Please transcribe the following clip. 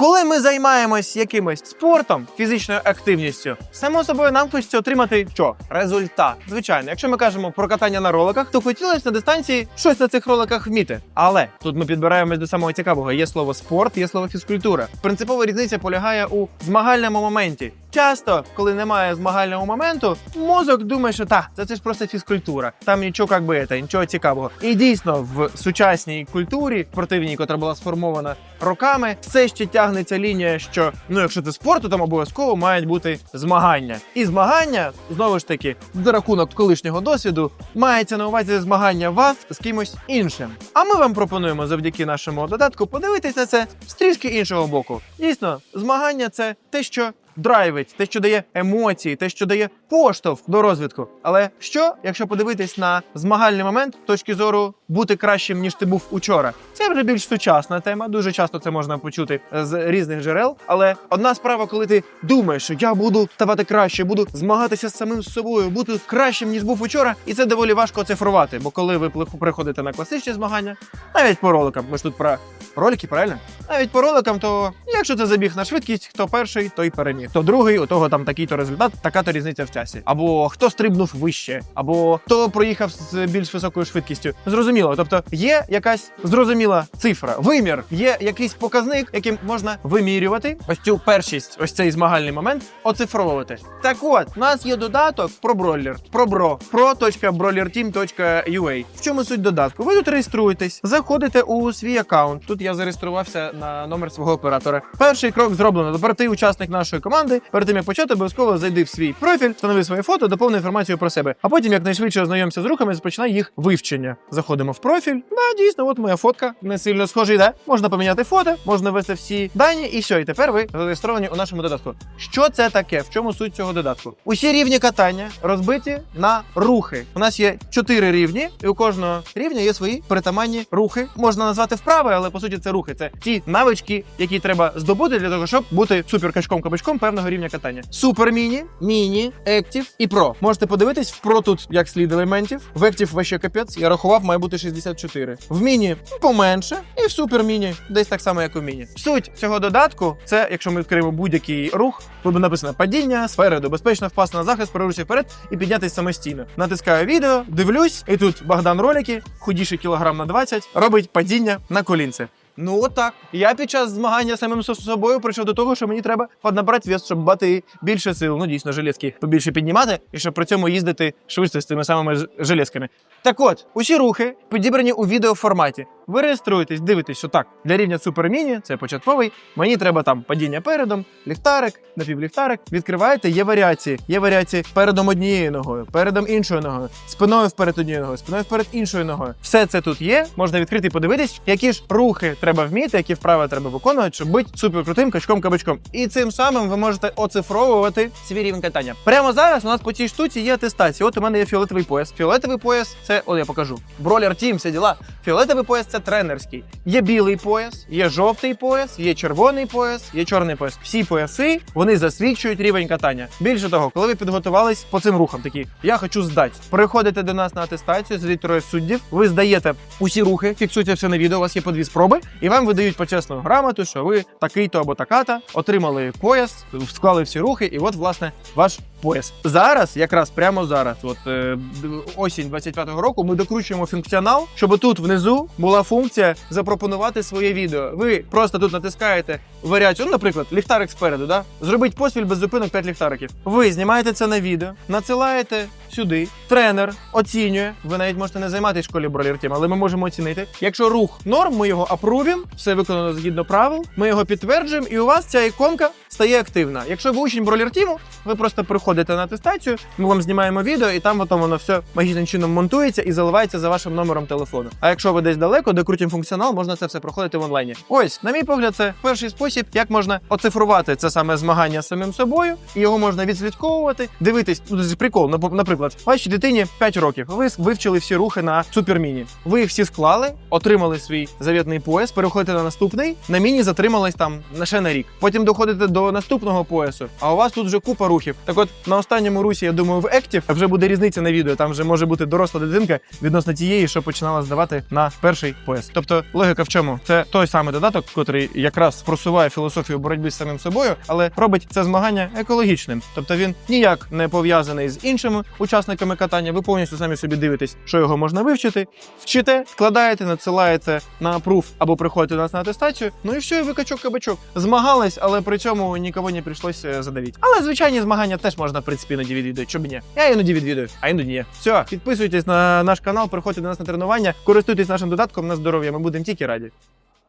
Коли ми займаємось якимось спортом, фізичною активністю, само собою нам хочеться отримати що? Результат. Звичайно, якщо ми кажемо про катання на роликах, то хотілося на дистанції щось на цих роликах вміти. Але тут ми підбираємось до самого цікавого: є слово спорт, є слово фізкультура. Принципова різниця полягає у змагальному моменті. Часто, коли немає змагального моменту, мозок думає, що та це, це ж просто фізкультура. Там нічого як би це, нічого цікавого. І дійсно, в сучасній культурі спортивній, яка була сформована роками, все ще тягнеться лінія, що ну, якщо це спорт, то там обов'язково мають бути змагання. І змагання знову ж таки за рахунок колишнього досвіду мається на увазі змагання вас з кимось іншим. А ми вам пропонуємо завдяки нашому додатку подивитися це з трішки іншого боку. Дійсно, змагання це те, що драйвить, те, що дає емоції, те, що дає поштовх до розвитку. Але що, якщо подивитись на змагальний момент точки зору бути кращим, ніж ти був учора? Це вже більш сучасна тема. Дуже часто це можна почути з різних джерел. Але одна справа, коли ти думаєш, що я буду ставати краще, буду змагатися з самим собою, бути кращим, ніж був учора, і це доволі важко оцифрувати. Бо коли ви приходите на класичні змагання, навіть по роликам, ми ж тут про ролики, правильно? Навіть по роликам, то якщо це забіг на швидкість, хто перший, той переміг. Хто другий, у того там такий-то результат, така-то різниця в часі. Або хто стрибнув вище, або хто проїхав з більш високою швидкістю. Зрозуміло. Тобто є якась зрозуміла цифра, вимір, є якийсь показник, яким можна вимірювати ось цю першість, ось цей змагальний момент, оцифровувати. Так от, у нас є додаток про бройлер, про бро, pro.broilerteam.ua. В чому суть додатку? Ви тут реєструєтесь, заходите у свій аккаунт. Тут я зареєструвався на номер свого оператора. Перший крок зроблено. Тепер ти учасник нашої команди. Перед тим як почати, обов'язково зайди в свій профіль, встанови своє фото, доповни інформацію про себе. А потім якнайшвидше ознайомся з рухами, розпочинай їх вивчення. Заходимо в профіль. Да, дійсно, от моя фотка. Не сильно схожий, да? Можна поміняти фото, можна ввести всі дані, і все. І тепер ви зареєстровані у нашому додатку. Що це таке? В чому суть цього додатку? Усі рівні катання розбиті на рухи. У нас є чотири рівні, і у кожного рівня є свої притаманні рухи. Можна назвати вправи, але по суті це рухи. Це ті навички, які треба здобути для того, щоб бути суперкачком кабачком певного рівня катання. Супер міні, міні, ектів і про. Можете подивитись в про тут як слід елементів. В ектів ваще капець. Я рахував, має бути 64. В міні поменше, і в супер міні десь так само, як у міні. Суть цього додатку це, якщо ми відкриємо будь-який рух, тут буде написано падіння спереду, безпечно впасти на захист, прорватися вперед і піднятися самостійно. Натискаю відео, дивлюсь, і тут Богдан ролики, худіший кілограм на 20, робить падіння на колінце. Ну отак. Я під час змагання самим собою прийшов до того, що мені треба поднабрати вес, щоб бати більше сил. Ну дійсно, железки побільше піднімати, і щоб при цьому їздити швидше з тими самими железками. Так от, усі рухи підібрані у відеоформаті. Ви реєструєтесь, дивитесь, що так, для рівня суперміні, це початковий. Мені треба там падіння передом, ліхтарик, напівліхтарик. Відкриваєте, є варіації. Є варіації передом однією ногою, передом іншою ногою, спиною вперед однією ногою, спиною вперед іншою ногою. Все це тут є. Можна відкрити і подивитись, які ж рухи треба вміти, які вправи треба виконувати, щоб бути суперкрутим качком-кабачком. І цим самим ви можете оцифровувати свій рівень катання. Прямо зараз у нас по цій штуці є атестація. От у мене є фіолетовий пояс. Фіолетовий пояс це, от я покажу. Бролер Тім, всі діла. Фіолетовий пояс це тренерський. Є білий пояс, є жовтий пояс, є червоний пояс, є чорний пояс. Всі пояси вони засвідчують рівень катання. Більше того, коли ви підготувались по цим рухам, такі я хочу здати. Приходите до нас на атестацію, сидить троє суддів. Ви здаєте усі рухи, фіксується все на відео. У вас є по дві спроби, і вам видають почесну грамоту, що ви такий-то або така-то, отримали пояс, склали всі рухи, і от власне ваш пояс. Зараз, якраз прямо зараз, от е, осінь 25-го року, ми докручуємо функціонал, щоб тут внизу була функція запропонувати своє відео. Ви просто тут натискаєте варіацію, ну, наприклад, ліхтарик спереду, да? зробіть поспіль без зупинок 5 ліхтариків. Ви знімаєте це на відео, надсилаєте сюди. Тренер оцінює. Ви навіть можете не займатися в школі бролертім, але ми можемо оцінити. Якщо рух норм, ми його апрувім, все виконано згідно правил. Ми його підтверджуємо, і у вас ця іконка стає активна. Якщо ви учень бролертіму, ви просто приходите на атестацію, ми вам знімаємо відео, і там потім воно все магічним чином монтується і заливається за вашим номером телефону. А якщо ви десь далеко, де крутім функціонал, можна це все проходити в онлайні. Ось, на мій погляд, це перший спосіб, як можна оцифрувати це саме змагання з самим собою, і його можна відслідковувати, дивитись. Ну, це прикол, Нап- наприклад, вашій дитині 5 років. Ви вивчили всі рухи на суперміні. Ви їх всі склали, отримали свій завітний пояс, переходите на наступний. На міні затримались там ще на рік. Потім доходите до наступного поясу, а у вас тут вже купа рухів. Так от на останньому русі, я думаю, в Active вже буде різниця на відео. Там вже може бути доросла дитинка відносно тієї, що починала здавати на перший пояс. Тобто логіка в чому? Це той самий додаток, який якраз просуває філософію боротьби з самим собою, але робить це змагання екологічним. Тобто він ніяк не пов'язаний з іншими учасниками катання. Ви повністю самі собі дивитесь, що його можна вивчити, вчите, вкладаєте, надсилаєте на апрув або приходите до нас на атестацію. Ну і все, і ви качок кабачок. Змагались, але при цьому нікого не прийшлось е, задавити. Але звичайні змагання теж можна в принципі іноді відвідувати. Чоб ні? Я іноді відвідую, а іноді ні. Все, підписуйтесь на наш канал, приходьте до нас на тренування, користуйтесь нашим додатком на здоров'я. Ми будемо тільки раді.